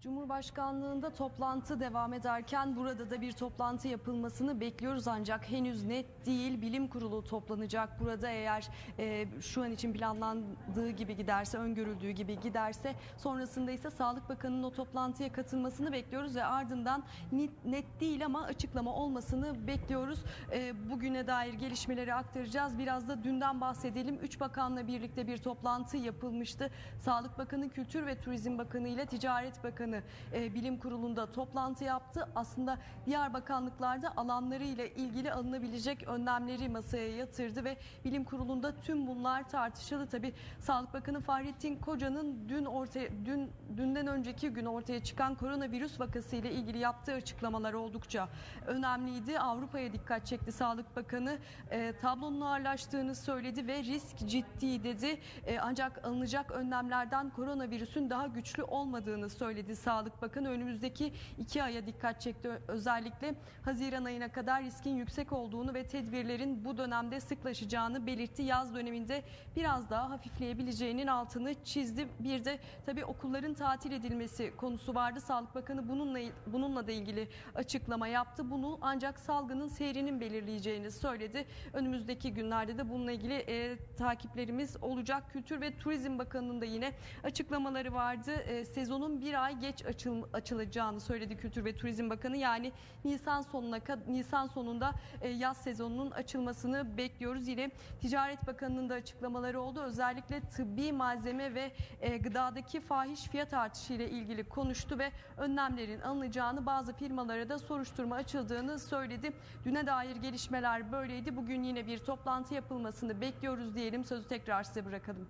Cumhurbaşkanlığında toplantı devam ederken burada da bir toplantı yapılmasını bekliyoruz ancak henüz net değil. Bilim kurulu toplanacak burada eğer e, şu an için planlandığı gibi giderse, öngörüldüğü gibi giderse sonrasında ise Sağlık Bakanı'nın o toplantıya katılmasını bekliyoruz ve ardından net, değil ama açıklama olmasını bekliyoruz. E, bugüne dair gelişmeleri aktaracağız. Biraz da dünden bahsedelim. Üç bakanla birlikte bir toplantı yapılmıştı. Sağlık Bakanı, Kültür ve Turizm Bakanı ile Ticaret Bakanı e, bilim kurulunda toplantı yaptı. Aslında diğer bakanlıklarda alanları ile ilgili alınabilecek önlemleri masaya yatırdı ve bilim kurulunda tüm bunlar tartışıldı. Tabii Sağlık Bakanı Fahrettin Koca'nın dün ortaya dün dünden önceki gün ortaya çıkan koronavirüs vakası ile ilgili yaptığı açıklamalar oldukça önemliydi. Avrupa'ya dikkat çekti Sağlık Bakanı. E, tablonun ağırlaştığını söyledi ve risk ciddi dedi. E, ancak alınacak önlemlerden koronavirüsün daha güçlü olmadığını söyledi Sağlık Bakanı. Önümüzdeki iki aya dikkat çekti. Özellikle Haziran ayına kadar riskin yüksek olduğunu ve tedbirlerin bu dönemde sıklaşacağını belirtti. Yaz döneminde biraz daha hafifleyebileceğinin altını çizdi. Bir de tabii okulların tatil edilmesi konusu vardı. Sağlık Bakanı bununla bununla da ilgili açıklama yaptı. Bunu ancak salgının seyrinin belirleyeceğini söyledi. Önümüzdeki günlerde de bununla ilgili e, takiplerimiz olacak. Kültür ve Turizm Bakanı'nın da yine açıklamaları vardı. E, sezonun bir ay geç açıl, açılacağını söyledi Kültür ve Turizm Bakanı. Yani Nisan sonuna Nisan sonunda e, yaz sezonunun açılmasını bekliyoruz. Yine Ticaret Bakanı'nın da açıklamaları oldu. Özellikle tıbbi malzeme ve e, gıdadaki fahiş fiyat artışı ile ilgili konuştu ve önlemlerin alınacağını bazı firmalara da soruşturma açıldığını söyledi. Düne dair gelişmeler böyleydi. Bugün yine bir toplantı yapılmasını bekliyoruz diyelim. Sözü tekrar size bırakalım.